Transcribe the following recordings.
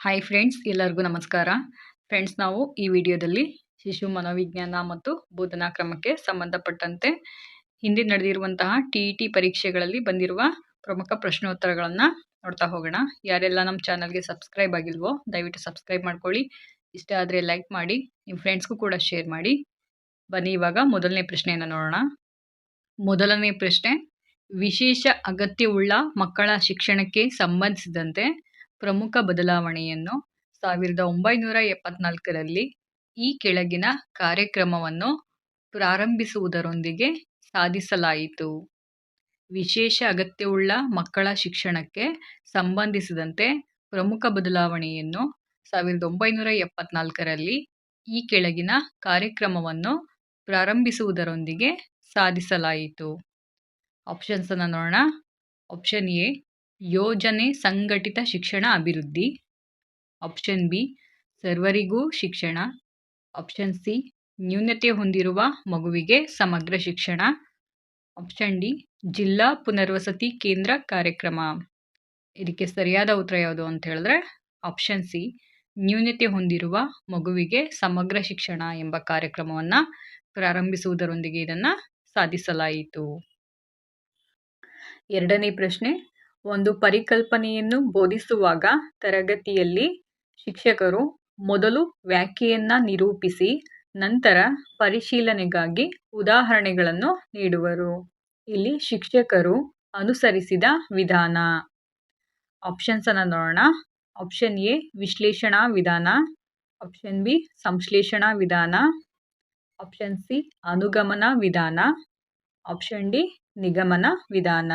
Hi friends ಎಲ್ಲರಿಗೂ ನಮಸ್ಕಾರ. Friends ನಾವು ಈ ವಿಡಿಯೋದಲ್ಲಿ ಶಿಶು ಮನೋವಿಜ್ಞಾನ ಮತ್ತು ಬೋಧನಾ ಕ್ರಮಕ್ಕೆ ಸಂಬಂಧಪಟ್ಟಂತೆ ಹಿಂದೆ ನಡೆದಿರುವಂತಹ ಟಿ ಇ ಟಿ ಪರೀಕ್ಷೆಗಳಲ್ಲಿ ಬಂದಿರುವ ಪ್ರಮುಖ ಪ್ರಶ್ನೋತ್ತರಗಳನ್ನು ನೋಡ್ತಾ ಹೋಗೋಣ. ಯಾರೆಲ್ಲ ನಮ್ಮ ಚಾನಲ್ಗೆ ಸಬ್ಸ್ಕ್ರೈಬ್ ಆಗಿಲ್ವೋ, ದಯವಿಟ್ಟು ಸಬ್ಸ್ಕ್ರೈಬ್ ಮಾಡ್ಕೊಳ್ಳಿ. ಇಷ್ಟ ಆದರೆ ಲೈಕ್ ಮಾಡಿ ನಿಮ್ಮ ಫ್ರೆಂಡ್ಸ್ಗೂ ಕೂಡ ಶೇರ್ ಮಾಡಿ. ಬನ್ನಿ, ಇವಾಗ ಮೊದಲನೇ ಪ್ರಶ್ನೆಯನ್ನು ನೋಡೋಣ. ಮೊದಲನೇ ಪ್ರಶ್ನೆ, ವಿಶೇಷ ಅಗತ್ಯವುಳ್ಳ ಮಕ್ಕಳ ಶಿಕ್ಷಣಕ್ಕೆ ಸಂಬಂಧಿಸಿದಂತೆ ಪ್ರಮುಖ ಬದಲಾವಣೆಯನ್ನು ಸಾವಿರದ ಒಂಬೈನೂರ ಎಪ್ಪತ್ನಾಲ್ಕರಲ್ಲಿ ಈ ಕೆಳಗಿನ ಕಾರ್ಯಕ್ರಮವನ್ನು ಪ್ರಾರಂಭಿಸುವುದರೊಂದಿಗೆ ಸಾಧಿಸಲಾಯಿತು. ವಿಶೇಷ ಅಗತ್ಯವುಳ್ಳ ಮಕ್ಕಳ ಶಿಕ್ಷಣಕ್ಕೆ ಸಂಬಂಧಿಸಿದಂತೆ ಪ್ರಮುಖ ಬದಲಾವಣೆಯನ್ನು ಸಾವಿರದ ಒಂಬೈನೂರ ಎಪ್ಪತ್ನಾಲ್ಕರಲ್ಲಿ ಈ ಕೆಳಗಿನ ಕಾರ್ಯಕ್ರಮವನ್ನು ಪ್ರಾರಂಭಿಸುವುದರೊಂದಿಗೆ ಸಾಧಿಸಲಾಯಿತು. ಆಪ್ಷನ್ಸನ್ನು ನೋಡೋಣ. ಆಪ್ಷನ್ ಎ ಯೋಜನೆ ಸಂಘಟಿತ ಶಿಕ್ಷಣ ಅಭಿವೃದ್ಧಿ. ಆಪ್ಷನ್ ಬಿ, ಸರ್ವರಿಗೂ ಶಿಕ್ಷಣ. ಆಪ್ಷನ್ ಸಿ, ನ್ಯೂನತೆ ಹೊಂದಿರುವ ಮಗುವಿಗೆ ಸಮಗ್ರ ಶಿಕ್ಷಣ. ಆಪ್ಷನ್ ಡಿ, ಜಿಲ್ಲಾ ಪುನರ್ವಸತಿ ಕೇಂದ್ರ ಕಾರ್ಯಕ್ರಮ. ಇದಕ್ಕೆ ಸರಿಯಾದ ಉತ್ತರ ಯಾವುದು ಅಂತ ಹೇಳಿದ್ರೆ, ಆಪ್ಷನ್ ಸಿ, ನ್ಯೂನತೆ ಹೊಂದಿರುವ ಮಗುವಿಗೆ ಸಮಗ್ರ ಶಿಕ್ಷಣ ಎಂಬ ಕಾರ್ಯಕ್ರಮವನ್ನು ಪ್ರಾರಂಭಿಸುವುದರೊಂದಿಗೆ ಇದನ್ನು ಸಾಧಿಸಲಾಯಿತು. ಎರಡನೇ ಪ್ರಶ್ನೆ ಒಂದು ಪರಿಕಲ್ಪನೆಯನ್ನು ಬೋಧಿಸುವಾಗ ತರಗತಿಯಲ್ಲಿ ಶಿಕ್ಷಕರು ಮೊದಲು ವ್ಯಾಖ್ಯೆಯನ್ನು ನಿರೂಪಿಸಿ, ನಂತರ ಪರಿಶೀಲನೆಗಾಗಿ ಉದಾಹರಣೆಗಳನ್ನು ನೀಡುವರು. ಇಲ್ಲಿ ಶಿಕ್ಷಕರು ಅನುಸರಿಸಿದ ವಿಧಾನ. ಆಪ್ಷನ್ಸನ್ನು ನೋಡೋಣ. ಆಪ್ಷನ್ ಎ, ವಿಶ್ಲೇಷಣಾ ವಿಧಾನ. ಆಪ್ಷನ್ ಬಿ, ಸಂಶ್ಲೇಷಣಾ ವಿಧಾನ. ಆಪ್ಷನ್ ಸಿ, ಅನುಗಮನ ವಿಧಾನ. ಆಪ್ಷನ್ ಡಿ, ನಿಗಮನ ವಿಧಾನ.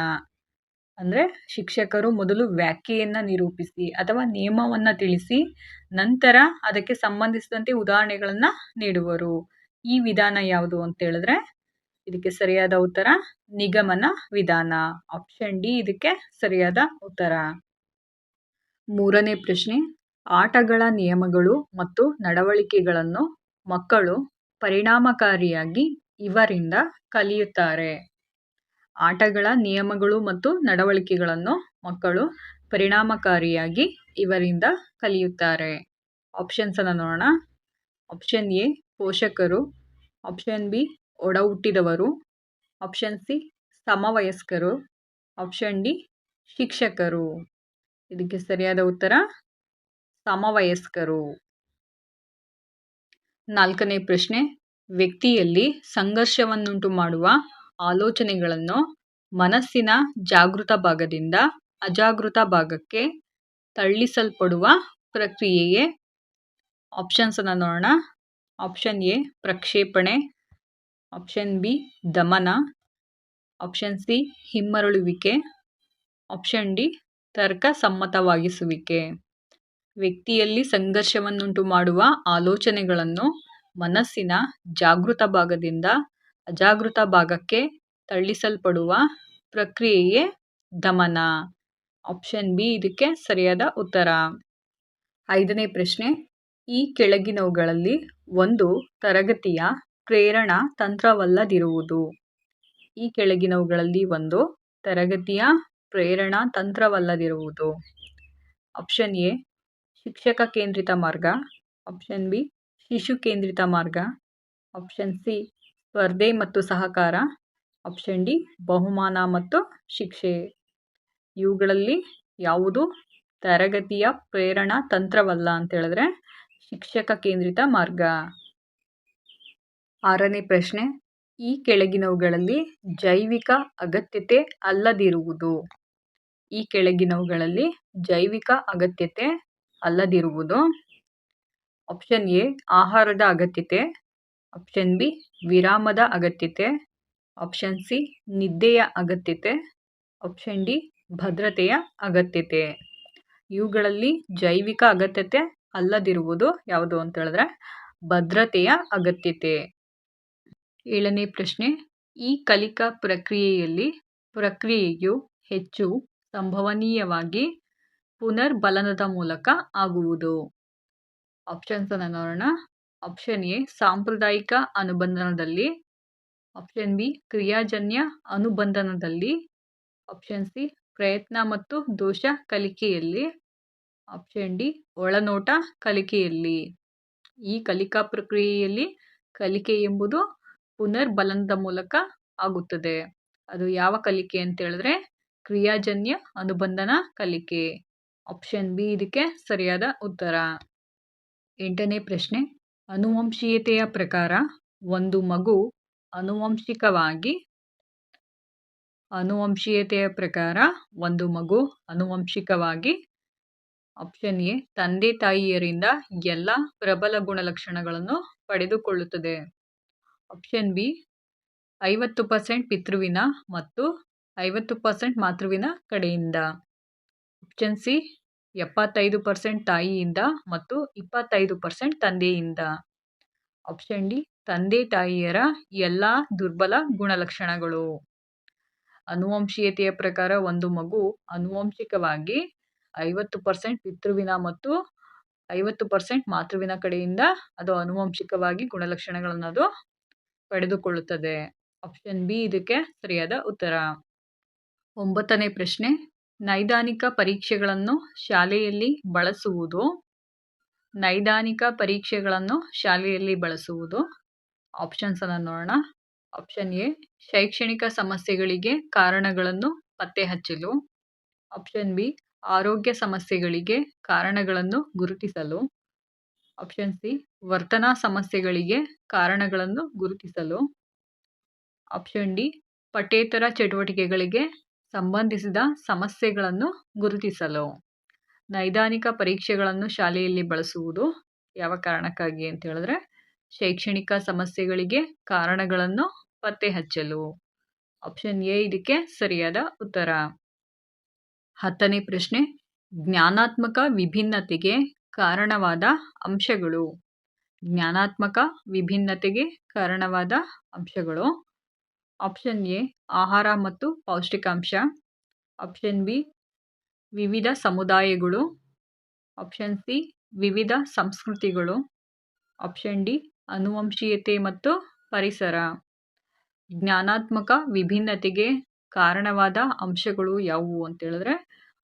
ಅಂದರೆ ಶಿಕ್ಷಕರು ಮೊದಲು ವ್ಯಾಖ್ಯೆಯನ್ನು ನಿರೂಪಿಸಿ ಅಥವಾ ನಿಯಮವನ್ನು ತಿಳಿಸಿ ನಂತರ ಅದಕ್ಕೆ ಸಂಬಂಧಿಸಿದಂತೆ ಉದಾಹರಣೆಗಳನ್ನು ನೀಡುವರು. ಈ ವಿಧಾನ ಯಾವುದು ಅಂತ ಹೇಳಿದ್ರೆ ಇದಕ್ಕೆ ಸರಿಯಾದ ಉತ್ತರ ನಿಗಮನ ವಿಧಾನ. ಆಪ್ಷನ್ ಡಿ ಇದಕ್ಕೆ ಸರಿಯಾದ ಉತ್ತರ. ಮೂರನೇ ಪ್ರಶ್ನೆ, ಆಟಗಳ ನಿಯಮಗಳು ಮತ್ತು ನಡವಳಿಕೆಗಳನ್ನು ಮಕ್ಕಳು ಪರಿಣಾಮಕಾರಿಯಾಗಿ ಇವರಿಂದ ಕಲಿಯುತ್ತಾರೆ. ಆಟಗಳ ನಿಯಮಗಳು ಮತ್ತು ನಡವಳಿಕೆಗಳನ್ನು ಮಕ್ಕಳು ಪರಿಣಾಮಕಾರಿಯಾಗಿ ಇವರಿಂದ ಕಲಿಯುತ್ತಾರೆ. ಆಪ್ಷನ್ಸ್ ಅನ್ನು ನೋಡೋಣ. ಆಪ್ಷನ್ ಎ ಪೋಷಕರು. ಆಪ್ಷನ್ ಬಿ ಒಡ ಹುಟ್ಟಿದವರು ಆಪ್ಷನ್ ಸಿ ಸಮವಯಸ್ಕರು. ಆಪ್ಷನ್ ಡಿ ಶಿಕ್ಷಕರು. ಇದಕ್ಕೆ ಸರಿಯಾದ ಉತ್ತರ, ಸಮವಯಸ್ಕರು. ನಾಲ್ಕನೇ ಪ್ರಶ್ನೆ, ವ್ಯಕ್ತಿಯಲ್ಲಿ ಸಂಘರ್ಷವನ್ನುಂಟು ಮಾಡುವ ಆಲೋಚನೆಗಳನ್ನು ಮನಸ್ಸಿನ ಜಾಗೃತ ಭಾಗದಿಂದ ಅಜಾಗೃತ ಭಾಗಕ್ಕೆ ತಳ್ಳಿಸಲ್ಪಡುವ ಪ್ರಕ್ರಿಯೆಯೇ ಆಪ್ಷನ್ಸನ್ನು ನೋಡೋಣ. ಆಪ್ಷನ್ ಎ ಪ್ರಕ್ಷೇಪಣೆ. ಆಪ್ಷನ್ ಬಿ ದಮನ. ಆಪ್ಷನ್ ಸಿ ಹಿಮ್ಮರಳುವಿಕೆ. ಆಪ್ಷನ್ ಡಿ ತರ್ಕ ಸಮ್ಮತವಾಗಿಸುವಿಕೆ. ವ್ಯಕ್ತಿಯಲ್ಲಿ ಸಂಘರ್ಷವನ್ನುಂಟು ಮಾಡುವ ಆಲೋಚನೆಗಳನ್ನು ಮನಸ್ಸಿನ ಜಾಗೃತ ಭಾಗದಿಂದ ಅಜಾಗೃತ ಭಾಗಕ್ಕೆ ತಳ್ಳಿಸಲ್ಪಡುವ ಪ್ರಕ್ರಿಯೆಯೇ ದಮನ. ಆಪ್ಷನ್ ಬಿ ಇದಕ್ಕೆ ಸರಿಯಾದ ಉತ್ತರ. ಐದನೇ ಪ್ರಶ್ನೆ. ಈ ಕೆಳಗಿನವುಗಳಲ್ಲಿ ಒಂದು ತರಗತಿಯ ಪ್ರೇರಣಾ ತಂತ್ರವಲ್ಲದಿರುವುದು. ಈ ಕೆಳಗಿನವುಗಳಲ್ಲಿ ಒಂದು ತರಗತಿಯ ಪ್ರೇರಣಾ ತಂತ್ರವಲ್ಲದಿರುವುದು. Option A. ಶಿಕ್ಷಕ ಕೇಂದ್ರಿತ ಮಾರ್ಗ. Option B. ಶಿಶು ಕೇಂದ್ರಿತ ಮಾರ್ಗ. Option C. ಸ್ಪರ್ಧೆ ಮತ್ತು ಸಹಕಾರ. ಆಪ್ಷನ್ ಡಿ ಬಹುಮಾನ ಮತ್ತು ಶಿಕ್ಷೆ. ಇವುಗಳಲ್ಲಿ ಯಾವುದು ತರಗತಿಯ ಪ್ರೇರಣಾ ತಂತ್ರವಲ್ಲ ಅಂತ ಹೇಳಿದ್ರೆ ಶಿಕ್ಷಕ ಕೇಂದ್ರಿತ ಮಾರ್ಗ. ಆರನೇ ಪ್ರಶ್ನೆ, ಈ ಕೆಳಗಿನವುಗಳಲ್ಲಿ ಜೈವಿಕ ಅಗತ್ಯತೆ ಅಲ್ಲದಿರುವುದು. ಈ ಕೆಳಗಿನವುಗಳಲ್ಲಿ ಜೈವಿಕ ಅಗತ್ಯತೆ ಅಲ್ಲದಿರುವುದು. ಆಪ್ಷನ್ ಎ ಆಹಾರದ ಅಗತ್ಯತೆ. ಆಪ್ಷನ್ ಬಿ ವಿರಾಮದ ಅಗತ್ಯತೆ. ಆಪ್ಷನ್ ಸಿ ನಿದ್ದೆಯ ಅಗತ್ಯತೆ. ಆಪ್ಷನ್ ಡಿ ಭದ್ರತೆಯ ಅಗತ್ಯತೆ. ಇವುಗಳಲ್ಲಿ ಜೈವಿಕ ಅಗತ್ಯತೆ ಅಲ್ಲದಿರುವುದು ಯಾವುದು ಅಂತ ಹೇಳಿದ್ರೆ, ಭದ್ರತೆಯ ಅಗತ್ಯತೆ. ಏಳನೇ ಪ್ರಶ್ನೆ, ಈ ಕಲಿಕಾ ಪ್ರಕ್ರಿಯೆಯಲ್ಲಿ ಪ್ರಕ್ರಿಯೆಯು ಹೆಚ್ಚು ಸಂಭವನೀಯವಾಗಿ ಪುನರ್ಬಲನದ ಮೂಲಕ ಆಗುವುದು. ಆಪ್ಷನ್ಸನ್ನು ನೋಡೋಣ. ಆಪ್ಷನ್ ಎ ಸಾಂಪ್ರದಾಯಿಕ ಅನುಬಂಧನದಲ್ಲಿ. ಆಪ್ಷನ್ ಬಿ ಕ್ರಿಯಾಜನ್ಯ ಅನುಬಂಧನದಲ್ಲಿ. ಆಪ್ಷನ್ ಸಿ ಪ್ರಯತ್ನ ಮತ್ತು ದೋಷ ಕಲಿಕೆಯಲ್ಲಿ. ಆಪ್ಷನ್ ಡಿ ಒಳನೋಟ ಕಲಿಕೆಯಲ್ಲಿ. ಈ ಕಲಿಕಾ ಪ್ರಕ್ರಿಯೆಯಲ್ಲಿ ಕಲಿಕೆ ಎಂಬುದು ಪುನರ್ಬಲನದ ಮೂಲಕ ಆಗುತ್ತದೆ. ಅದು ಯಾವ ಕಲಿಕೆ ಅಂತ ಹೇಳಿದ್ರೆ ಕ್ರಿಯಾಜನ್ಯ ಅನುಬಂಧನ ಕಲಿಕೆ. ಆಪ್ಷನ್ ಬಿ ಇದಕ್ಕೆ ಸರಿಯಾದ ಉತ್ತರ. ಎಂಟನೇ ಪ್ರಶ್ನೆ. ಅನುವಂಶೀಯತೆಯ ಪ್ರಕಾರ ಒಂದು ಮಗು ಅನುವಂಶಿಕವಾಗಿ ಅನುವಂಶೀಯತೆಯ ಪ್ರಕಾರ ಒಂದು ಮಗು ಅನುವಂಶಿಕವಾಗಿ ಆಪ್ಷನ್ ಎ ತಂದೆ ತಾಯಿಯರಿಂದ ಎಲ್ಲ ಪ್ರಬಲ ಗುಣಲಕ್ಷಣಗಳನ್ನು ಪಡೆದುಕೊಳ್ಳುತ್ತದೆ. ಆಪ್ಷನ್ ಬಿ ಐವತ್ತು ಪರ್ಸೆಂಟ್ ಪಿತೃವಿನ ಮತ್ತು ಐವತ್ತು ಪರ್ಸೆಂಟ್ ಮಾತೃವಿನ ಕಡೆಯಿಂದ. ಆಪ್ಷನ್ ಸಿ ಎಪ್ಪತ್ತೈದು ಪರ್ಸೆಂಟ್ ತಾಯಿಯಿಂದ ಮತ್ತು ಇಪ್ಪತ್ತೈದು ಪರ್ಸೆಂಟ್ ತಂದೆಯಿಂದ. ಆಪ್ಷನ್ ಡಿ, ತಂದೆ ತಾಯಿಯರ ಎಲ್ಲ ದುರ್ಬಲ ಗುಣಲಕ್ಷಣಗಳು. ಅನುವಂಶೀಯತೆಯ ಪ್ರಕಾರ ಒಂದು ಮಗು ಅನುವಂಶಿಕವಾಗಿ ಐವತ್ತು ಪರ್ಸೆಂಟ್ ಪಿತೃವಿನ ಮತ್ತು ಐವತ್ತು ಪರ್ಸೆಂಟ್ ಮಾತೃವಿನ ಕಡೆಯಿಂದ ಅದು ಅನುವಂಶಿಕವಾಗಿ ಗುಣಲಕ್ಷಣಗಳನ್ನು ಅದು ಪಡೆದುಕೊಳ್ಳುತ್ತದೆ. ಆಪ್ಷನ್ ಬಿ ಇದಕ್ಕೆ ಸರಿಯಾದ ಉತ್ತರ. ಒಂಬತ್ತನೇ ಪ್ರಶ್ನೆ ನೈದಾನಿಕ ಪರೀಕ್ಷೆಗಳನ್ನು ಶಾಲೆಯಲ್ಲಿ ಬಳಸುವುದು. ನೈದಾನಿಕ ಪರೀಕ್ಷೆಗಳನ್ನು ಶಾಲೆಯಲ್ಲಿ ಬಳಸುವುದು. ಆಪ್ಷನ್ಸನ್ನು ನೋಡೋಣ. ಆಪ್ಷನ್ ಎ, ಶೈಕ್ಷಣಿಕ ಸಮಸ್ಯೆಗಳಿಗೆ ಕಾರಣಗಳನ್ನು ಪತ್ತೆ ಹಚ್ಚಲು. ಆಪ್ಷನ್ ಬಿ, ಆರೋಗ್ಯ ಸಮಸ್ಯೆಗಳಿಗೆ ಕಾರಣಗಳನ್ನು ಗುರುತಿಸಲು. ಆಪ್ಷನ್ ಸಿ, ವರ್ತನಾ ಸಮಸ್ಯೆಗಳಿಗೆ ಕಾರಣಗಳನ್ನು ಗುರುತಿಸಲು. ಆಪ್ಷನ್ ಡಿ, ಪಠ್ಯೇತರ ಚಟುವಟಿಕೆಗಳಿಗೆ ಸಂಬಂಧಿಸಿದ ಸಮಸ್ಯೆಗಳನ್ನು ಗುರುತಿಸಲು. ನೈದಾನಿಕ ಪರೀಕ್ಷೆಗಳನ್ನು ಶಾಲೆಯಲ್ಲಿ ಬಳಸುವುದು ಯಾವ ಕಾರಣಕ್ಕಾಗಿ ಅಂತ ಹೇಳಿದ್ರೆ, ಶೈಕ್ಷಣಿಕ ಸಮಸ್ಯೆಗಳಿಗೆ ಕಾರಣಗಳನ್ನು ಪತ್ತೆ ಹಚ್ಚಲು. ಆಪ್ಷನ್ ಎ ಇದಕ್ಕೆ ಸರಿಯಾದ ಉತ್ತರ. ಹತ್ತನೇ ಪ್ರಶ್ನೆ, ಜ್ಞಾನಾತ್ಮಕ ವಿಭಿನ್ನತೆಗೆ ಕಾರಣವಾದ ಅಂಶಗಳು. ಜ್ಞಾನಾತ್ಮಕ ವಿಭಿನ್ನತೆಗೆ ಕಾರಣವಾದ ಅಂಶಗಳು. ಆಪ್ಷನ್ ಎ, ಆಹಾರ ಮತ್ತು ಪೌಷ್ಟಿಕಾಂಶ. ಆಪ್ಷನ್ ಬಿ, ವಿವಿಧ ಸಮುದಾಯಗಳು. ಆಪ್ಷನ್ ಸಿ, ವಿವಿಧ ಸಂಸ್ಕೃತಿಗಳು. ಆಪ್ಷನ್ ಡಿ ಅನುವಂಶೀಯತೆ ಮತ್ತು ಪರಿಸರ. ಜ್ಞಾನಾತ್ಮಕ ವಿಭಿನ್ನತೆಗೆ ಕಾರಣವಾದ ಅಂಶಗಳು ಯಾವುವು ಅಂತ ಹೇಳಿದ್ರೆ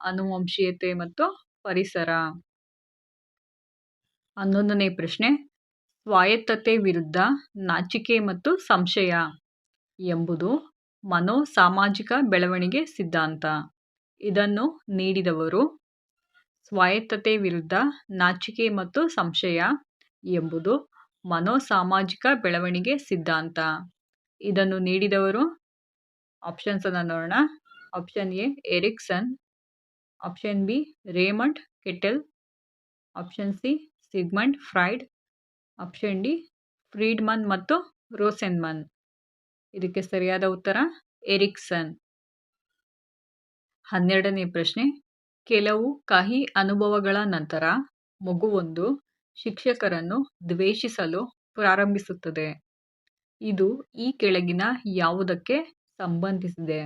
ಅನುವಂಶೀಯತೆ ಮತ್ತು ಪರಿಸರ. ಹನ್ನೊಂದನೇ ಪ್ರಶ್ನೆ, ಸ್ವಾಯತ್ತತೆ ವಿರುದ್ಧ ನಾಚಿಕೆ ಮತ್ತು ಸಂಶಯ. ಎಂಬುದು ಮನೋಸಾಮಾಜಿಕ ಬೆಳವಣಿಗೆ ಸಿದ್ಧಾಂತ. ಇದನ್ನು ನೀಡಿದವರು, ಸ್ವಾಯತ್ತತೆ ವಿರುದ್ಧ ನಾಚಿಕೆ ಮತ್ತು ಸಂಶಯ ಎಂಬುದು ಮನೋಸಾಮಾಜಿಕ ಬೆಳವಣಿಗೆ ಸಿದ್ಧಾಂತ. ಇದನ್ನು ನೀಡಿದವರು ಆಪ್ಷನ್ಸನ್ನು ನೋಡೋಣ. Option A, Erikson. Option B, Raymond Cattell. Option C, Sigmund Freud. Option D, Friedman ಮತ್ತು ರೋಸೆನ್ಮನ್. ಇದಕ್ಕೆ ಸರಿಯಾದ ಉತ್ತರ, ಎರಿಕ್ಸನ್. ಹನ್ನೆರಡನೇ ಪ್ರಶ್ನೆ. ಕೆಲವು ಕಹಿ ಅನುಭವಗಳ ನಂತರ ಮಗುವೊಂದು ಶಿಕ್ಷಕರನ್ನು ದ್ವೇಷಿಸಲು ಪ್ರಾರಂಭಿಸುತ್ತದೆ. ಇದು ಈ ಕೆಳಗಿನ ಯಾವುದಕ್ಕೆ ಸಂಬಂಧಿಸಿದೆ?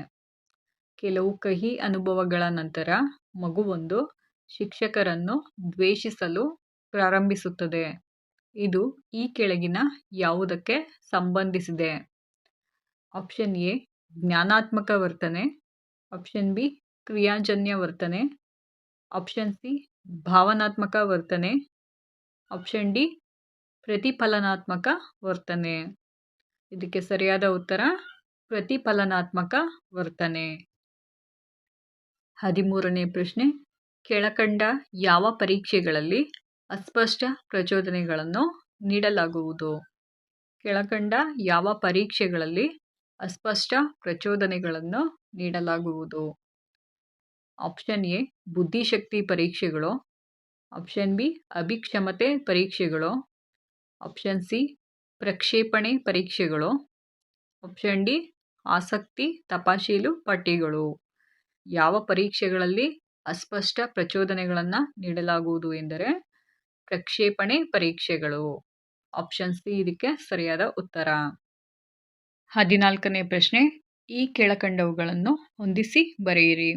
ಕೆಲವು ಕಹಿ ಅನುಭವಗಳ ನಂತರ ಮಗುವೊಂದು ಶಿಕ್ಷಕರನ್ನು ದ್ವೇಷಿಸಲು ಪ್ರಾರಂಭಿಸುತ್ತದೆ. ಇದು ಈ ಕೆಳಗಿನ ಯಾವುದಕ್ಕೆ ಸಂಬಂಧಿಸಿದೆ? ಆಪ್ಷನ್ ಎ ಜ್ಞಾನಾತ್ಮಕ ವರ್ತನೆ. ಆಪ್ಷನ್ ಬಿ ಕ್ರಿಯಾಜನ್ಯ ವರ್ತನೆ. ಆಪ್ಷನ್ ಸಿ ಭಾವನಾತ್ಮಕ ವರ್ತನೆ. ಆಪ್ಷನ್ ಡಿ ಪ್ರತಿಫಲನಾತ್ಮಕ ವರ್ತನೆ. ಇದಕ್ಕೆ ಸರಿಯಾದ ಉತ್ತರ, ಪ್ರತಿಫಲನಾತ್ಮಕ ವರ್ತನೆ. ಹದಿಮೂರನೇ ಪ್ರಶ್ನೆ, ಕೆಳಕಂಡ ಯಾವ ಪರೀಕ್ಷೆಗಳಲ್ಲಿ ಅಸ್ಪಷ್ಟ ಪ್ರಚೋದನೆಗಳನ್ನು ನೀಡಲಾಗುವುದು? ಕೆಳಕಂಡ ಯಾವ ಪರೀಕ್ಷೆಗಳಲ್ಲಿ ಅಸ್ಪಷ್ಟ ಪ್ರಚೋದನೆಗಳನ್ನು ನೀಡಲಾಗುವುದು. ಆಪ್ಷನ್ ಎ ಬುದ್ಧಿಶಕ್ತಿ ಪರೀಕ್ಷೆಗಳು. ಆಪ್ಷನ್ ಬಿ ಅಭಿಕ್ಷಮತೆ ಪರೀಕ್ಷೆಗಳು. ಆಪ್ಷನ್ ಸಿ ಪ್ರಕ್ಷೇಪಣೆ ಪರೀಕ್ಷೆಗಳು. ಆಪ್ಷನ್ ಡಿ ಆಸಕ್ತಿ ತಪಾಶೀಲು ಪಟ್ಟಿಗಳು ಯಾವ ಪರೀಕ್ಷೆಗಳಲ್ಲಿ ಅಸ್ಪಷ್ಟ ಪ್ರಚೋದನೆಗಳನ್ನು ನೀಡಲಾಗುವುದು ಎಂದರೆ ಪ್ರಕ್ಷೇಪಣೆ ಪರೀಕ್ಷೆಗಳು. ಆಪ್ಷನ್ ಸಿ ಇದಕ್ಕೆ ಸರಿಯಾದ ಉತ್ತರ. ಹದಿನಾಲ್ಕನೇ ಪ್ರಶ್ನೆ, ಈ ಕೆಳಕಂಡವುಗಳನ್ನು ಹೊಂದಿಸಿ ಬರೆಯಿರಿ.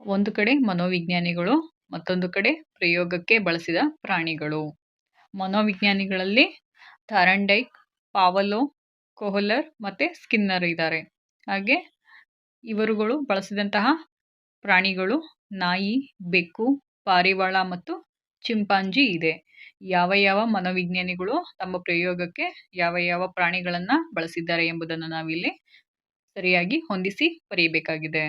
ಒಂದು ಕಡೆ ಮನೋವಿಜ್ಞಾನಿಗಳು, ಮತ್ತೊಂದು ಕಡೆ ಪ್ರಯೋಗಕ್ಕೆ ಬಳಸಿದ ಪ್ರಾಣಿಗಳು. ಮನೋವಿಜ್ಞಾನಿಗಳಲ್ಲಿ ಥಾರಂಡೈಕ್, ಪಾವಲೋ, ಕೊಹಲರ್ ಮತ್ತು ಸ್ಕಿನ್ನರ್ ಇದ್ದಾರೆ. ಹಾಗೆ ಇವರುಗಳು ಬಳಸಿದಂತಹ ಪ್ರಾಣಿಗಳು ನಾಯಿ, ಬೆಕ್ಕು, ಪಾರಿವಾಳ ಮತ್ತು ಚಿಂಪಾಂಜಿ ಇದೆ. ಯಾವ ಯಾವ ಮನೋವಿಜ್ಞಾನಿಗಳು ತಮ್ಮ ಪ್ರಯೋಗಕ್ಕೆ ಯಾವ ಯಾವ ಪ್ರಾಣಿಗಳನ್ನು ಬಳಸಿದ್ದಾರೆ ಎಂಬುದನ್ನು ನಾವಿಲ್ಲಿ ಸರಿಯಾಗಿ ಹೊಂದಿಸಿ ಬರೆಯಬೇಕಾಗಿದೆ.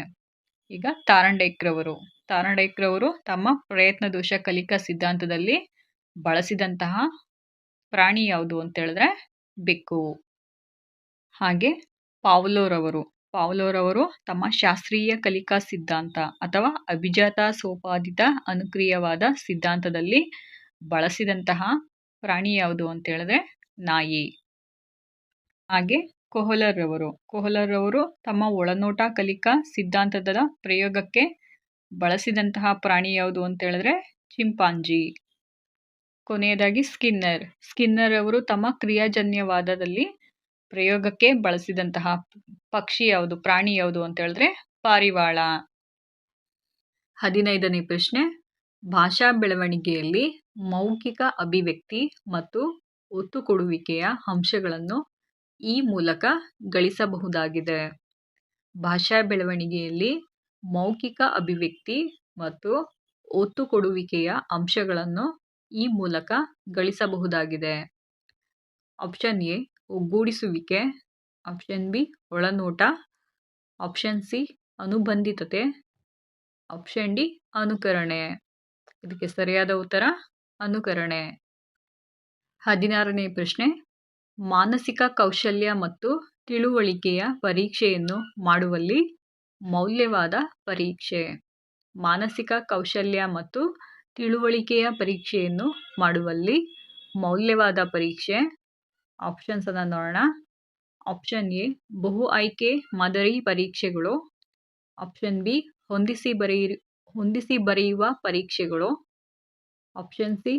ಈಗ ತಾರಂಡೈಕ್ರವರು. ತಾರಂಡೈಕ್ರವರು ತಮ್ಮ ಪ್ರಯತ್ನ ದೋಷ ಕಲಿಕಾ ಸಿದ್ಧಾಂತದಲ್ಲಿ ಬಳಸಿದಂತಹ ಪ್ರಾಣಿ ಯಾವುದು ಅಂತ ಹೇಳಿದ್ರೆ ಬೆಕ್ಕು. ಹಾಗೆ ಪಾವ್ಲೋರವರು. ಪಾವ್ಲೋರವರು ತಮ್ಮ ಶಾಸ್ತ್ರೀಯ ಕಲಿಕಾ ಸಿದ್ಧಾಂತ ಅಥವಾ ಅಭಿಜಾತ ಸೋಪಾದಿತ ಅನುಕ್ರಿಯವಾದ ಸಿದ್ಧಾಂತದಲ್ಲಿ ಬಳಸಿದಂತಹ ಪ್ರಾಣಿ ಯಾವುದು ಅಂತ ಹೇಳಿದ್ರೆ ನಾಯಿ. ಹಾಗೆ ಕೊಹಲರ್ರವರು. ಕೊಹಲರ್ರವರು ತಮ್ಮ ಒಳನೋಟ ಕಲಿಕಾ ಸಿದ್ಧಾಂತದ ಪ್ರಯೋಗಕ್ಕೆ ಬಳಸಿದಂತಹ ಪ್ರಾಣಿ ಯಾವುದು ಅಂತ ಹೇಳಿದ್ರೆ ಚಿಂಪಾಂಜಿ. ಕೊನೆಯದಾಗಿ ಸ್ಕಿನ್ನರ್. ಸ್ಕಿನ್ನರ್ ಅವರು ತಮ್ಮ ಕ್ರಿಯಾಜನ್ಯವಾದದಲ್ಲಿ ಪ್ರಯೋಗಕ್ಕೆ ಬಳಸಿದಂತಹ ಪಕ್ಷಿ ಯಾವುದು, ಪ್ರಾಣಿ ಯಾವುದು ಅಂತ ಹೇಳಿದ್ರೆ ಪಾರಿವಾಳ. ಹದಿನೈದನೇ ಪ್ರಶ್ನೆ. ಭಾಷಾ ಬೆಳವಣಿಗೆಯಲ್ಲಿ ಮೌಖಿಕ ಅಭಿವ್ಯಕ್ತಿ ಮತ್ತು ಒತ್ತು ಕೊಡುವಿಕೆಯ ಅಂಶಗಳನ್ನು ಈ ಮೂಲಕ ಗಳಿಸಬಹುದಾಗಿದೆ. ಭಾಷಾ ಬೆಳವಣಿಗೆಯಲ್ಲಿ ಮೌಖಿಕ ಅಭಿವ್ಯಕ್ತಿ ಮತ್ತು ಒತ್ತು ಕೊಡುವಿಕೆಯ ಅಂಶಗಳನ್ನು ಈ ಮೂಲಕ ಗಳಿಸಬಹುದಾಗಿದೆ. Option A. ಒಗ್ಗೂಡಿಸುವಿಕೆ ಆಪ್ಷನ್ ಬಿ ಒಳನೋಟ ಆಪ್ಷನ್ ಸಿ ಅನುಬಂಧಿತತೆ ಆಪ್ಷನ್ ಡಿ ಅನುಕರಣೆ. ಇದಕ್ಕೆ ಸರಿಯಾದ ಉತ್ತರ, ಅನುಕರಣೆ. ಹದಿನಾರನೇ ಪ್ರಶ್ನೆ. ಮಾನಸಿಕ ಕೌಶಲ್ಯ ಮತ್ತು ತಿಳುವಳಿಕೆಯ ಪರೀಕ್ಷೆಯನ್ನು ಮಾಡುವಲ್ಲಿ ಮೌಲ್ಯವಾದ ಪರೀಕ್ಷೆ. ಮಾನಸಿಕ ಕೌಶಲ್ಯ ಮತ್ತು ತಿಳುವಳಿಕೆಯ ಪರೀಕ್ಷೆಯನ್ನು ಮಾಡುವಲ್ಲಿ ಮೌಲ್ಯವಾದ ಪರೀಕ್ಷೆ. ಆಪ್ಷನ್ಸನ್ನು ನೋಡೋಣ. ಆಪ್ಷನ್ ಎ ಬಹು ಆಯ್ಕೆ ಮಾದರಿ ಪರೀಕ್ಷೆಗಳು. ಆಪ್ಷನ್ ಬಿ ಹೊಂದಿಸಿ ಬರೆಯಿ, ಹೊಂದಿಸಿ ಬರೆಯುವ ಪರೀಕ್ಷೆಗಳು. ಆಪ್ಷನ್ ಸಿ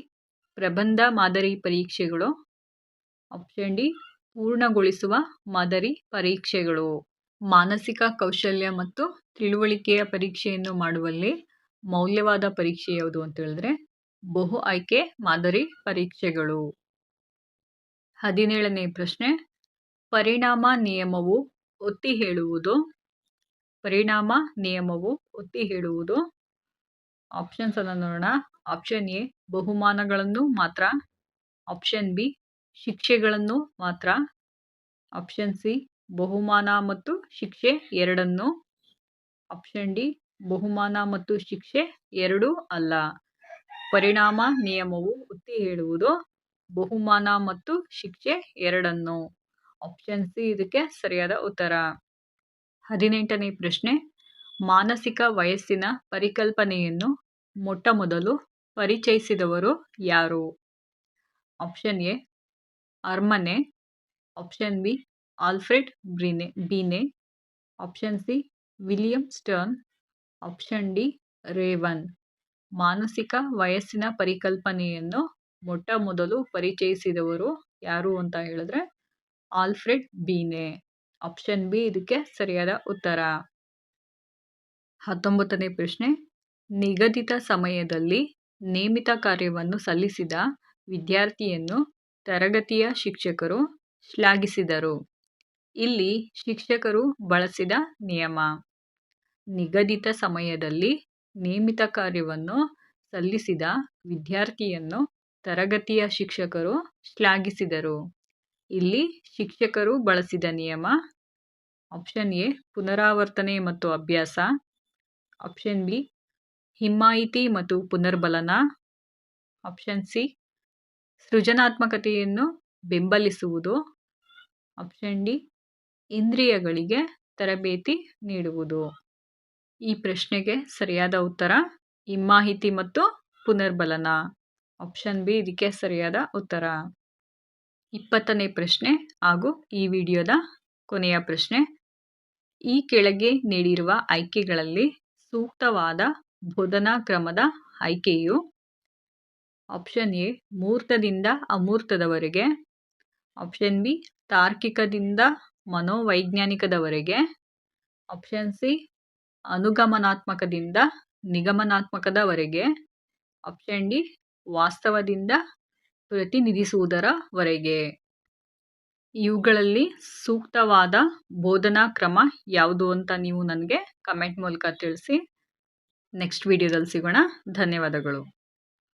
ಪ್ರಬಂಧ ಮಾದರಿ ಪರೀಕ್ಷೆಗಳು. ಆಪ್ಷನ್ ಡಿ ಪೂರ್ಣಗೊಳಿಸುವ ಮಾದರಿ ಪರೀಕ್ಷೆಗಳು. ಮಾನಸಿಕ ಕೌಶಲ್ಯ ಮತ್ತು ತಿಳುವಳಿಕೆಯ ಪರೀಕ್ಷೆಯನ್ನು ಮಾಡುವಲ್ಲಿ ಮೌಲ್ಯವಾದ ಪರೀಕ್ಷೆ ಯಾವುದು ಅಂತ ಹೇಳಿದ್ರೆ, ಬಹು ಆಯ್ಕೆ ಮಾದರಿ ಪರೀಕ್ಷೆಗಳು. ಹದಿನೇಳನೇ ಪ್ರಶ್ನೆ. ಪರಿಣಾಮ ನಿಯಮವು ಒತ್ತಿ ಹೇಳುವುದು. ಪರಿಣಾಮ ನಿಯಮವು ಒತ್ತಿ ಹೇಳುವುದು. ಆಪ್ಷನ್ಸ್ ಅನ್ನು ನೋಡೋಣ. ಆಪ್ಷನ್ ಎ ಬಹುಮಾನಗಳನ್ನು ಮಾತ್ರ. ಆಪ್ಷನ್ ಬಿ ಶಿಕ್ಷೆಗಳನ್ನು ಮಾತ್ರ. ಆಪ್ಷನ್ ಸಿ ಬಹುಮಾನ ಮತ್ತು ಶಿಕ್ಷೆ ಎರಡನ್ನು. ಆಪ್ಷನ್ ಡಿ ಬಹುಮಾನ ಮತ್ತು ಶಿಕ್ಷೆ ಎರಡೂ ಅಲ್ಲ. ಪರಿಣಾಮ ನಿಯಮವು ಒತ್ತಿ ಹೇಳುವುದು. ಬಹುಮಾನ ಮತ್ತು ಶಿಕ್ಷೆ ಎರಡನ್ನು. ಆಪ್ಷನ್ ಸಿ ಇದಕ್ಕೆ ಸರಿಯಾದ ಉತ್ತರ. ಹದಿನೆಂಟನೇ ಪ್ರಶ್ನೆ. ಮಾನಸಿಕ ವಯಸ್ಸಿನ ಪರಿಕಲ್ಪನೆಯನ್ನು ಮೊಟ್ಟ ಮೊದಲು ಪರಿಚಯಿಸಿದವರು ಯಾರು? ಆಪ್ಷನ್ ಎ ಅರ್ಮನೆ. Option B Alfred ಬ್ರಿನೆ, Binet. Option C William Stern. Option D Raven. ಮಾನಸಿಕ ವಯಸ್ಸಿನ ಪರಿಕಲ್ಪನೆಯನ್ನು ಮೊಟ್ಟ ಮೊದಲು ಪರಿಚಯಿಸಿದವರು ಯಾರು ಅಂತ ಹೇಳಿದ್ರೆ ಆಲ್ಫ್ರೆಡ್ ಬೀನೆ. ಆಪ್ಷನ್ ಬಿ ಇದಕ್ಕೆ ಸರಿಯಾದ ಉತ್ತರ. ಹತ್ತೊಂಬತ್ತನೇ ಪ್ರಶ್ನೆ. ನಿಗದಿತ ಸಮಯದಲ್ಲಿ ನೇಮಿತ ಕಾರ್ಯವನ್ನು ಸಲ್ಲಿಸಿದ ವಿದ್ಯಾರ್ಥಿಯನ್ನು ತರಗತಿಯ ಶಿಕ್ಷಕರು ಶ್ಲಾಘಿಸಿದರು. ಇಲ್ಲಿ ಶಿಕ್ಷಕರು ಬಳಸಿದ ನಿಯಮ. ನಿಗದಿತ ಸಮಯದಲ್ಲಿ ನೇಮಿತ ಕಾರ್ಯವನ್ನು ಸಲ್ಲಿಸಿದ ವಿದ್ಯಾರ್ಥಿಯನ್ನು ತರಗತಿಯ ಶಿಕ್ಷಕರು ಶ್ಲಾಘಿಸಿದರು. ಇಲ್ಲಿ ಶಿಕ್ಷಕರು ಬಳಸಿದ ನಿಯಮ ಆಪ್ಷನ್ ಎ, ಪುನರಾವರ್ತನೆ ಮತ್ತು ಅಭ್ಯಾಸ. ಆಪ್ಷನ್ ಬಿ, ಹಿಮ್ಮಾಯಿತಿ ಮತ್ತು ಪುನರ್ಬಲನ. ಆಪ್ಷನ್ ಸಿ, ಸೃಜನಾತ್ಮಕತೆಯನ್ನು ಬೆಂಬಲಿಸುವುದು. ಆಪ್ಷನ್ ಡಿ, ಇಂದ್ರಿಯಗಳಿಗೆ ತರಬೇತಿ ನೀಡುವುದು. ಈ ಪ್ರಶ್ನೆಗೆ ಸರಿಯಾದ ಉತ್ತರ ಹಿಮ್ಮಾಹಿತಿ ಮತ್ತು ಪುನರ್ಬಲನ. ಆಪ್ಷನ್ ಬಿ ಇದಕ್ಕೆ ಸರಿಯಾದ ಉತ್ತರ. ಇಪ್ಪತ್ತನೇ ಪ್ರಶ್ನೆ ಹಾಗೂ ಈ ವಿಡಿಯೋದ ಕೊನೆಯ ಪ್ರಶ್ನೆ. ಈ ಕೆಳಗೆ ನೀಡಿರುವ ಆಯ್ಕೆಗಳಲ್ಲಿ ಸೂಕ್ತವಾದ ಬೋಧನಾ ಕ್ರಮದ ಆಯ್ಕೆಯು ಆಪ್ಷನ್ ಎ, ಮೂರ್ತದಿಂದ ಅಮೂರ್ತದವರೆಗೆ. ಆಪ್ಷನ್ ಬಿ, ತಾರ್ಕಿಕದಿಂದ ಮನೋವೈಜ್ಞಾನಿಕದವರೆಗೆ. ಆಪ್ಷನ್ ಸಿ, ಅನುಗಮನಾತ್ಮಕದಿಂದ ನಿಗಮನಾತ್ಮಕದವರೆಗೆ. ಆಪ್ಷನ್ ಡಿ ವಾಸ್ತವದಿಂದ ಪ್ರತಿನಿಧಿಸುವುದರವರೆಗೆ. ಇವುಗಳಲ್ಲಿ ಸೂಕ್ತವಾದ ಬೋಧನಾ ಕ್ರಮ ಯಾವುದು ಅಂತ ನೀವು ನನಗೆ ಕಮೆಂಟ್ ಮೂಲಕ ತಿಳಿಸಿ. ನೆಕ್ಸ್ಟ್ ವಿಡಿಯೋದಲ್ಲಿ ಸಿಗೋಣ. ಧನ್ಯವಾದಗಳು.